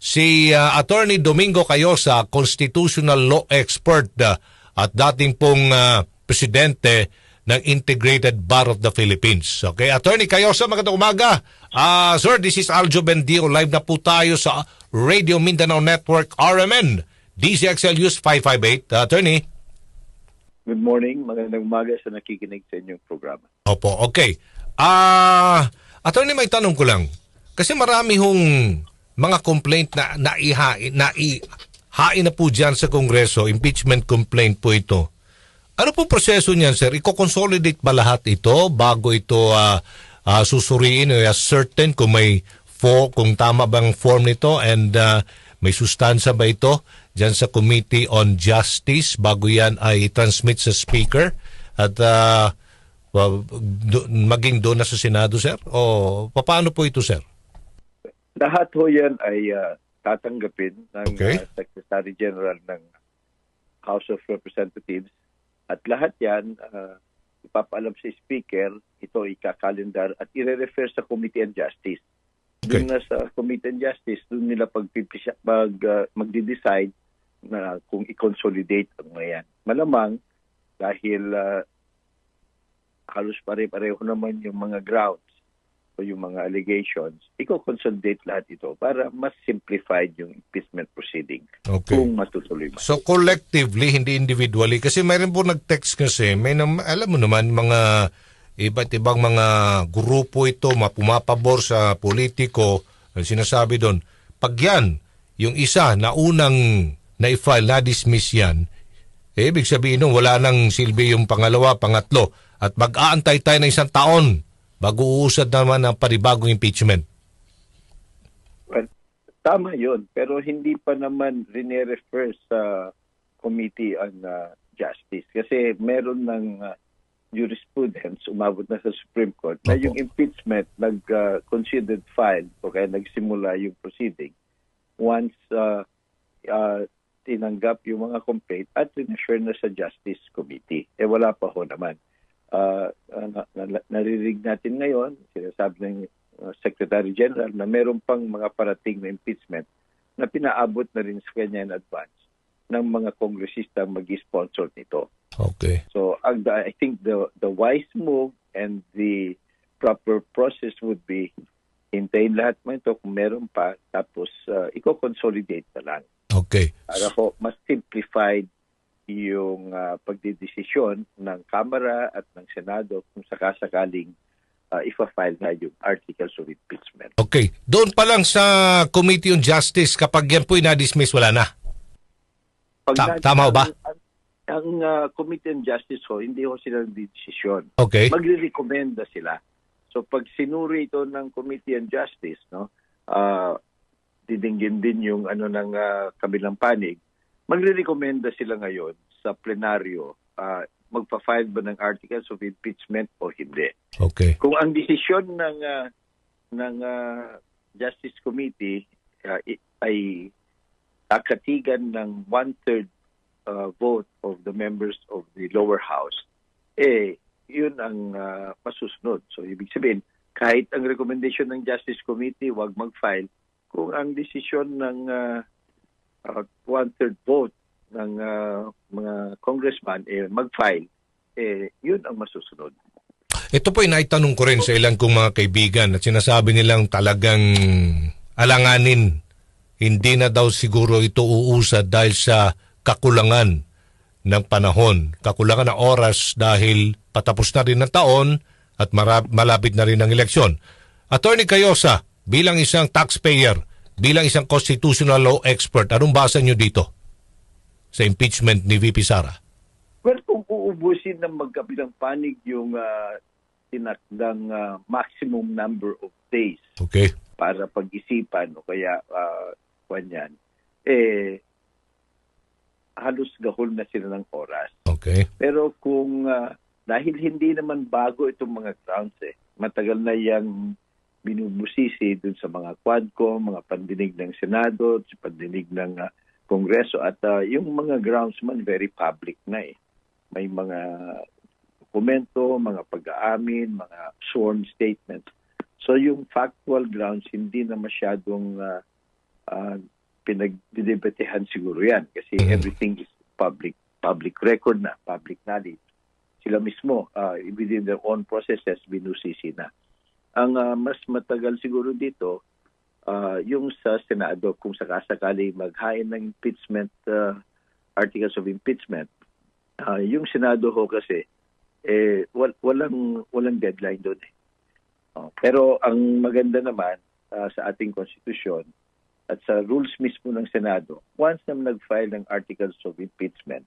Si ah, Attorney Domingo Cayosa, constitutional law expert ah, at dating pong ah, presidente ng Integrated Bar of the Philippines. Okay, Attorney Cayosa, magandang umaga. Ah, sir, this is Aljo Bendio. Live na po tayo sa Radio Mindanao Network RMN. DCXL News 558. Ah, attorney. Good morning, magandang umaga sa nakikinig sa inyong programa. Opo, okay. Ah, attorney, may tanong ko lang. Kasi marami hong mga complaint na naihain, naihain na po dyan sa Kongreso, impeachment complaint po ito. Ano po proseso niyan, sir? Iko-consolidate ba lahat ito bago ito ah, ah, susuriin o certain kung may fo, kung tama bang form nito and ah, may sustansa ba ito dyan sa Committee on Justice bago yan ay transmit sa Speaker at ah, do, maging doon na sa Senado, sir? O paano po ito, sir? Lahat ho yan ay ah, tatanggapin ng Okay. ah, Secretary General ng House of Representatives at lahat yan ah, ipapaalam sa Speaker, ito ikakalendar at ire-refer sa Committee on Justice. Okay. Doon na sa Committee on Justice, doon nila pagpipisa, pag, ah, magde-decide na kung i-consolidate ang mga yan. Malamang dahil ah, halos pare-pareho naman yung mga grounds o yung mga allegations, i-consolidate lahat ito para mas simplified yung impeachment proceeding Okay. kung matutuloy man. So collectively, hindi individually. Kasi mayroon po nag-text kasi, may nam- alam mo naman, mga iba't ibang mga grupo ito, mapumapabor sa politiko, sinasabi doon, pag yan, yung isa na unang na-file, na-dismiss yan, eh, ibig sabihin nun, wala nang silbi yung pangalawa, pangatlo, at mag-aantay tayo ng isang taon bago uusad naman ang panibagong impeachment. Well, tama yun, pero hindi pa naman rine-refer sa Committee on uh, Justice kasi meron ng uh, jurisprudence umabot na sa Supreme Court na Opo. yung impeachment nag-considered file o kaya nagsimula yung proceeding once uh, uh, tinanggap yung mga complaint at rinashare na sa Justice Committee. Eh wala pa ho naman. Uh, na, na- narinig natin ngayon, sinasabi ng uh, Secretary General na meron pang mga parating na impeachment na pinaabot na rin sa kanya in advance ng mga kongresista mag-sponsor nito. Okay. So I think the the wise move and the proper process would be hintayin lahat mo ito kung meron pa tapos uh, i-consolidate na lang Okay. para po mas simplified yung uh, pagdidesisyon ng Kamara at ng Senado kung sakasakaling uh, ifa-file na yung articles of impeachment. Okay. Doon pa lang sa Committee on Justice, kapag yan po'y na-dismiss, wala na. Pag Ta- na- tama ba? Ang, ang uh, Committee on Justice ho, hindi ho sila nagdidesisyon. Okay. magre-recommenda sila. So pag sinuri ito ng Committee on Justice, no, ah didinggin din yung ano ng ah, kabilang panig, magre-recommenda sila ngayon sa plenaryo ah, magpa-file ba ng articles of impeachment o hindi. Okay. Kung ang desisyon ng ah, ng ah, Justice Committee i- ay kakatigan ng one-third ah, vote of the members of the lower house, eh, yun ang ah, masusunod. So, ibig sabihin, kahit ang recommendation ng Justice Committee, wag mag-file, kung ang desisyon ng ah, ah, one-third vote ng ah, mga congressman eh, mag-file, eh, yun ang masusunod. Ito po naitanong ko rin sa ilang kong mga kaibigan at sinasabi nilang talagang alanganin. Hindi na daw siguro ito uusad dahil sa kakulangan ng panahon. Kakulangan ng oras dahil patapos na rin ng taon at malapit na rin ang eleksyon. Attorney Cayosa, bilang isang taxpayer, bilang isang constitutional law expert, anong basa nyo dito sa impeachment ni VP Sara? Well, kung uubusin ng magkabilang panig yung uh, tinakdang ah, maximum number of days Okay? para pag-isipan o kaya uh, kanyan, eh, halos gahol na sila ng oras. Okay. Pero kung ah, dahil hindi naman bago itong mga grounds eh, matagal na yang binubusisi dun sa mga quadco, mga pandinig ng Senado, sa pandinig ng ah, Kongreso at ah, yung mga grounds man very public na eh. May mga dokumento, mga pag-aamin, mga sworn statements. So yung factual grounds hindi na masyadong uh, uh, pinagdidebatehan siguro yan kasi Mhm. everything is public public record na, public knowledge. Sila mismo uh, within their own processes binusisi na. Ang uh, mas matagal siguro dito uh, yung sa Senado kung sakasakali maghain ng impeachment uh, articles of impeachment uh, yung Senado ho kasi eh wal- walang walang deadline doon eh. Oh, pero ang maganda naman uh, sa ating konstitusyon at sa rules mismo ng Senado, once na nag-file ng articles of impeachment,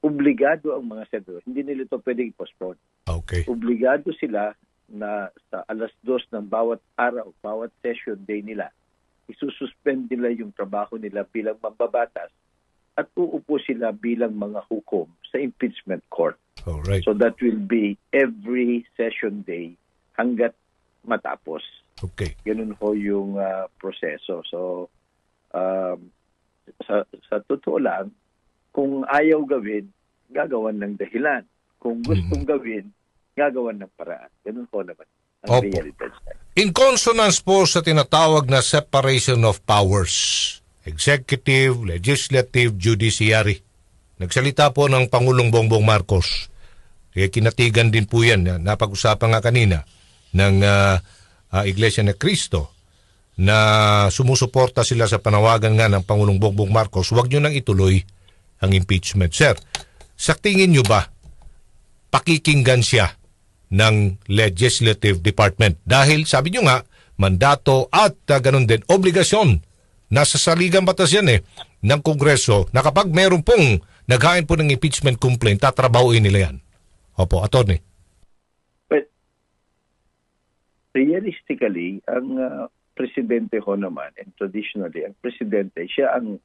obligado ang mga senador, hindi nila ito pwedeng i-postpone. Okay. Obligado sila na sa alas dos ng bawat araw, bawat session day nila, isususpend nila yung trabaho nila bilang mambabatas at uupo sila bilang mga hukom sa impeachment court. All right. So that will be every session day hanggat matapos. Okay. Ganun ho yung ah, proseso. So um, sa, sa totoo lang, kung ayaw gawin, gagawan ng dahilan. Kung gustong gawin, gagawan ng paraan. Ganun ho naman ang Opo. realidad. In consonance po sa tinatawag na separation of powers, executive, legislative, judiciary. Nagsalita po ng Pangulong Bongbong Marcos. Eh, kinatigan din po yan. na- Napag-usapan nga kanina ng ah, ah, Iglesia ni Cristo na sumusuporta sila sa panawagan nga ng Pangulong Bongbong Marcos, huwag nyo nang ituloy ang impeachment. Sir, sa tingin nyo ba, pakikinggan siya ng Legislative Department. Dahil sabi nyo nga, mandato at uh, ganun din, obligasyon. Nasa saligang batas yan eh, ng Kongreso na kapag meron pong naghain po ng impeachment complaint, tatrabahuin nila yan. Opo, attorney. But realistically, ang ah, presidente ho naman, and traditionally, ang presidente, siya ang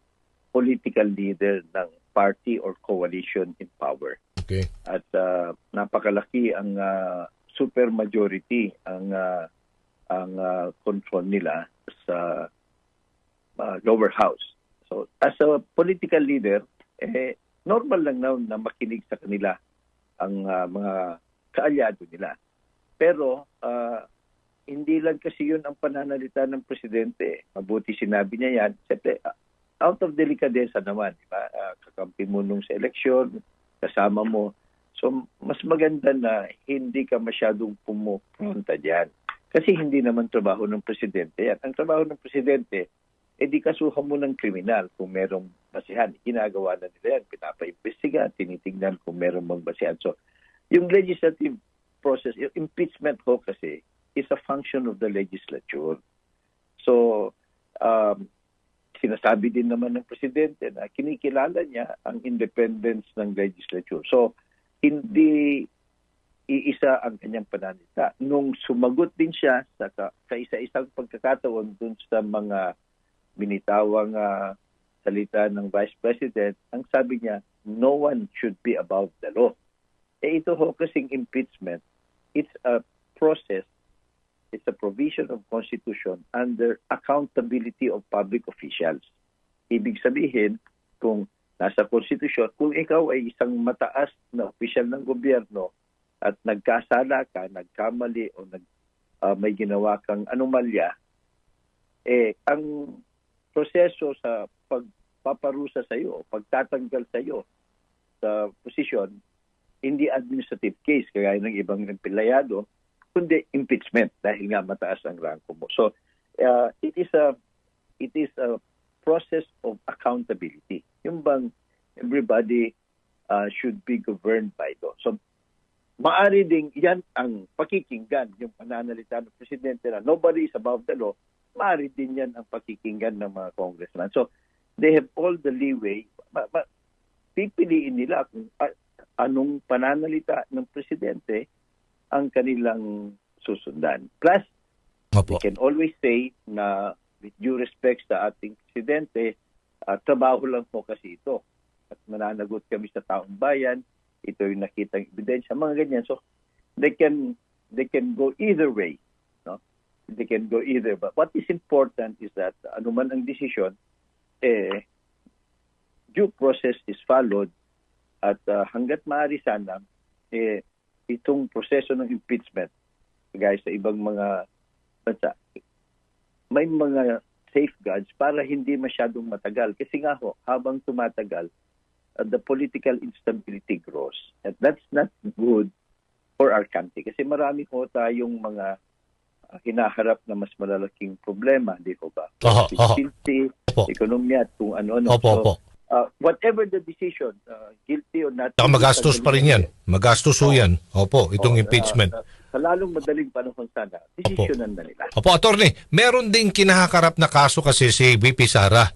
political leader ng party or coalition in power. Okay. At ah, napakalaki ang ah, super majority ang ah, ang ah, control nila sa ah, lower house. So as a political leader, eh, normal lang na, na makinig sa kanila ang ah, mga kaalyado nila. Pero ah, hindi lang kasi yun ang pananalita ng presidente. Mabuti sinabi niya yan. Siyempre, out of delicadeza naman, di ba? Ah, kakampi mo nung sa eleksyon, kasama mo. So, mas maganda na hindi ka masyadong pumupronta diyan. Kasi hindi naman trabaho ng presidente yan. Ang trabaho ng presidente, eh di kasuhan mo ng kriminal kung merong basihan. Ginagawa na nila yan. Pinapaimbestiga, tinitingnan kung merong basihan. So, yung legislative process, yung impeachment ho kasi, is a function of the legislature. So, um, sinasabi din naman ng presidente na kinikilala niya ang independence ng legislature. So, hindi iisa ang kanyang pananita. Nung sumagot din siya sa ka, kaisa-isang pagkakataon dun sa mga binitawang ah, salita ng Vice President, ang sabi niya, no one should be above the law. Eh ito ho kasing impeachment, it's a process, it's a provision of Constitution under accountability of public officials. Ibig sabihin, kung nasa Constitution, kung ikaw ay isang mataas na opisyal ng gobyerno at nagkasala ka, nagkamali o nag, ah, may ginawa kang anomalya, eh, ang proseso sa pagpaparusa sa iyo, pagtatanggal sa iyo sa posisyon, hindi administrative case kagaya ng ibang empleyado, kundi impeachment dahil nga mataas ang ranko mo. So uh, it is a it is a process of accountability. Yung bang everybody uh, should be governed by law. So maari ding yan ang pakikinggan yung pananalita ng presidente na nobody is above the law. Maari din yan ang pakikinggan ng mga congressman. So they have all the leeway. Ma- ma- pipiliin nila kung a- anong pananalita ng presidente ang kanilang susundan. Plus, Opo. we can always say na with due respect sa ating presidente, ah, trabaho lang po kasi ito. At mananagot kami sa taong bayan, ito yung nakitang ebidensya, mga ganyan. So, they can they can go either way. No? They can go either. But what is important is that anuman ang desisyon, eh, due process is followed at ah, hanggat maaari sana, eh, itong proseso ng impeachment, guys, sa ibang mga uh, may mga safeguards para hindi masyadong matagal. Kasi nga ho, habang tumatagal, uh, the political instability grows. And that's not good for our country. Kasi marami ho tayong mga uh, hinaharap na mas malalaking problema, di ko ba? Oho, oho. Opo. ekonomiya, at kung ano-ano. Opo, So, opo. Uh, whatever the decision, uh, guilty or not. Saka magastos pa rin yan. Magastos ho yan. Opo, itong Oh, impeachment. uh, uh, sa lalong madaling panahon sana, desisyonan na nila. Opo, attorney, meron ding kinahakarap na kaso kasi si VP Sara.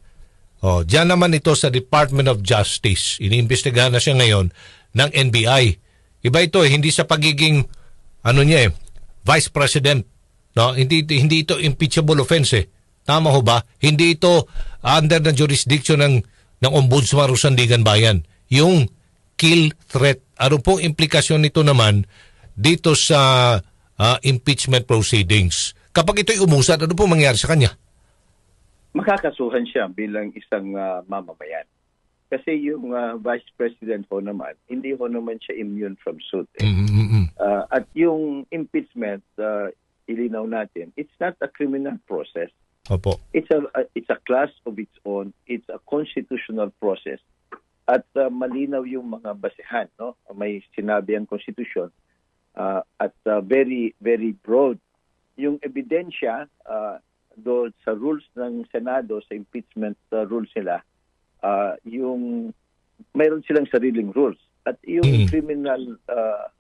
Oh, diyan naman ito sa Department of Justice. Iniimbestigahan na siya ngayon ng NBI. Iba ito eh, hindi sa pagiging ano niya eh, Vice President. No, hindi hindi ito impeachable offense eh. Tama ho ba? Hindi ito under the jurisdiction ng ng Ombudsman o Sandigan Bayan. Yung kill threat. Ano pong implikasyon nito naman dito sa ah, impeachment proceedings? Kapag ito'y umusad, ano pong mangyari sa kanya? Makakasuhan siya bilang isang ah, mamamayan. Kasi yung ah, Vice President ho naman, hindi ho naman siya immune from suit. eh. Mm-mm. Ah, at yung impeachment, ah, ilinaw natin, it's not a criminal process. Opo. It's a, it's a class of its own. It's a constitutional process. At ah, malinaw yung mga basehan, no? May sinabi ang konstitusyon ah, at ah, very very broad yung ebidensya uh, do sa rules ng Senado sa impeachment uh, rules nila ah, yung mayroon silang sariling rules at yung Mm. criminal uh,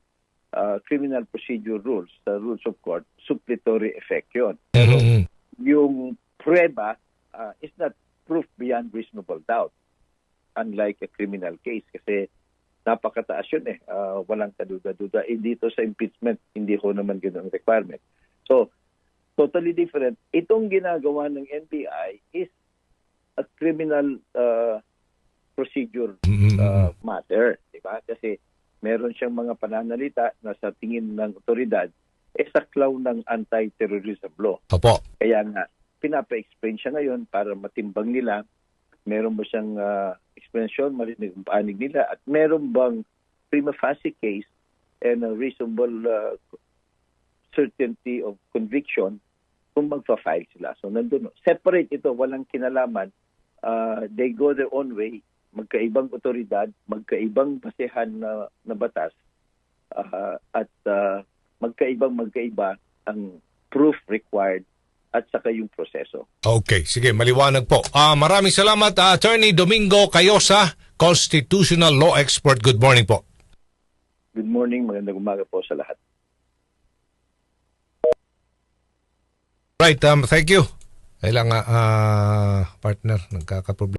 uh, criminal procedure rules sa rules of court suppletory effect yun Mm-mm. Yung prueba uh, is not proof beyond reasonable doubt unlike a criminal case. Kasi napakataas yun eh. Uh, walang kaduda-duda. Eh dito sa impeachment hindi ho naman ganun requirement. So totally different. Itong ginagawa ng NBI is a criminal uh, procedure Mm-mm. uh, matter, di ba? Kasi meron siyang mga pananalita na sa tingin ng otoridad eh saklaw ng anti-terrorism law. Opo. Kaya nga, pinapa-explain siya ngayon para matimbang nila. Meron ba siyang uh, explanation, marinig ang panig nila, at meron bang prima facie case and a reasonable uh, certainty of conviction kung magpa-file sila. So, nandun. Separate ito, walang kinalaman. Uh, they go their own way. Magkaibang otoridad, magkaibang basehan na, na batas, uh, at uh, magkaibang magkaiba ang proof required at saka yung proseso. Okay, sige, maliwanag po. Ah, maraming salamat, ah, Attorney Domingo Cayosa, Constitutional Law Expert. Good morning po. Good morning, magandang umaga po sa lahat. Right, um, thank you. Kailangan, ah, partner, nagkakaproblema.